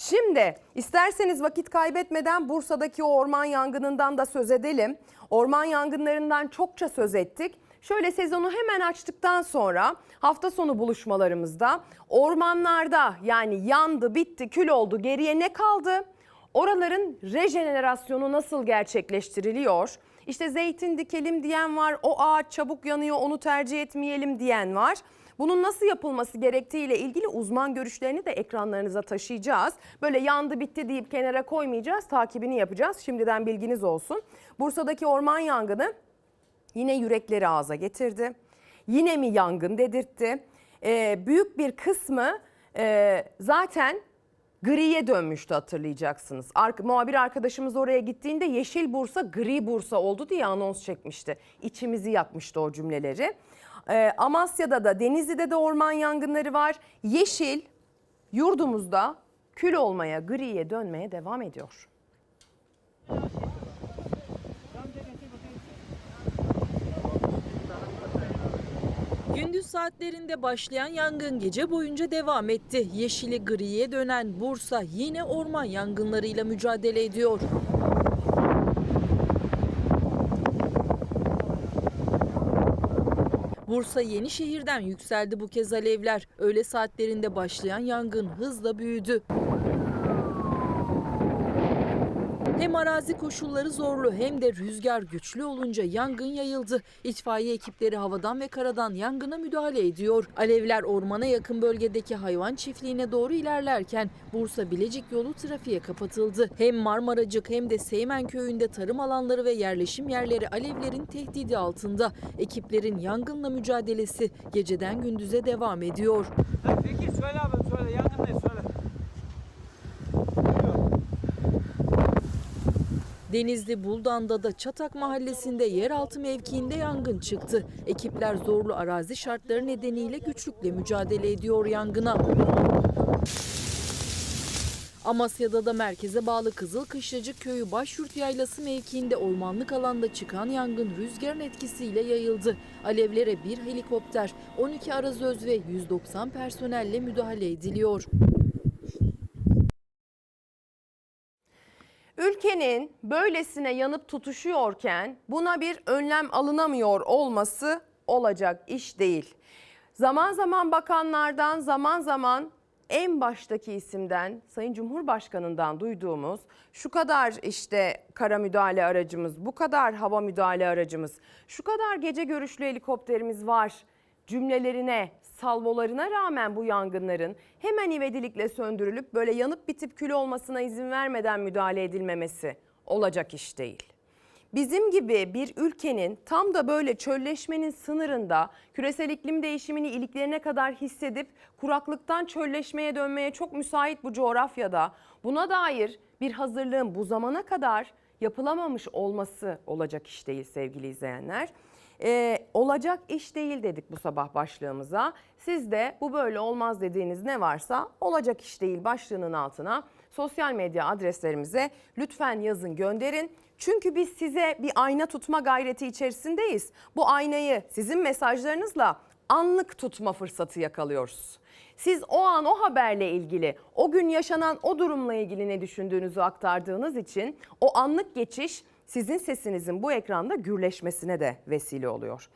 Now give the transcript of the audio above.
Şimdi isterseniz vakit kaybetmeden Bursa'daki o orman yangınından da söz edelim. Orman yangınlarından çokça söz ettik. Şöyle sezonu hemen açtıktan sonra hafta sonu buluşmalarımızda ormanlarda yani yandı, bitti, kül oldu geriye ne kaldı? Oraların rejenerasyonu nasıl gerçekleştiriliyor? İşte zeytin dikelim diyen var, o ağaç çabuk yanıyor onu tercih etmeyelim diyen var. Bunun nasıl yapılması gerektiğiyle ilgili uzman görüşlerini de ekranlarınıza taşıyacağız. Böyle yandı bitti deyip kenara koymayacağız, takibini yapacağız. Şimdiden bilginiz olsun. Bursa'daki orman yangını yine yürekleri ağza getirdi. Yine mi yangın dedirtti. Ee, büyük bir kısmı e, zaten griye dönmüştü hatırlayacaksınız. Ar- muhabir arkadaşımız oraya gittiğinde yeşil Bursa gri Bursa oldu diye anons çekmişti. İçimizi yakmıştı o cümleleri. Ee, Amasya'da da Denizli'de de orman yangınları var. Yeşil yurdumuzda kül olmaya, griye dönmeye devam ediyor. Gündüz saatlerinde başlayan yangın gece boyunca devam etti. Yeşili griye dönen Bursa yine orman yangınlarıyla mücadele ediyor. Bursa Yenişehir'den yükseldi bu kez alevler. Öğle saatlerinde başlayan yangın hızla büyüdü. Hem arazi koşulları zorlu hem de rüzgar güçlü olunca yangın yayıldı. İtfaiye ekipleri havadan ve karadan yangına müdahale ediyor. Alevler ormana yakın bölgedeki hayvan çiftliğine doğru ilerlerken Bursa Bilecik yolu trafiğe kapatıldı. Hem Marmaracık hem de Seymen köyünde tarım alanları ve yerleşim yerleri alevlerin tehdidi altında. Ekiplerin yangınla mücadelesi geceden gündüze devam ediyor. Peki söyle abi söyle yangın ne söyle. Denizli Buldan'da da Çatak Mahallesi'nde yeraltı mevkiinde yangın çıktı. Ekipler zorlu arazi şartları nedeniyle güçlükle mücadele ediyor yangına. Amasya'da da merkeze bağlı Kızıl Kışlacık Köyü Başyurt Yaylası mevkiinde ormanlık alanda çıkan yangın rüzgarın etkisiyle yayıldı. Alevlere bir helikopter, 12 arazöz ve 190 personelle müdahale ediliyor. Ülkenin böylesine yanıp tutuşuyorken buna bir önlem alınamıyor olması olacak iş değil. Zaman zaman bakanlardan, zaman zaman en baştaki isimden Sayın Cumhurbaşkanı'ndan duyduğumuz şu kadar işte kara müdahale aracımız, bu kadar hava müdahale aracımız, şu kadar gece görüşlü helikopterimiz var cümlelerine, salvolarına rağmen bu yangınların hemen ivedilikle söndürülüp böyle yanıp bitip kül olmasına izin vermeden müdahale edilmemesi olacak iş değil. Bizim gibi bir ülkenin tam da böyle çölleşmenin sınırında küresel iklim değişimini iliklerine kadar hissedip kuraklıktan çölleşmeye dönmeye çok müsait bu coğrafyada buna dair bir hazırlığın bu zamana kadar yapılamamış olması olacak iş değil sevgili izleyenler. Ee, olacak iş değil dedik bu sabah başlığımıza. Siz de bu böyle olmaz dediğiniz ne varsa olacak iş değil başlığının altına sosyal medya adreslerimize lütfen yazın gönderin. Çünkü biz size bir ayna tutma gayreti içerisindeyiz. Bu aynayı sizin mesajlarınızla anlık tutma fırsatı yakalıyoruz. Siz o an o haberle ilgili, o gün yaşanan o durumla ilgili ne düşündüğünüzü aktardığınız için o anlık geçiş sizin sesinizin bu ekranda gürleşmesine de vesile oluyor.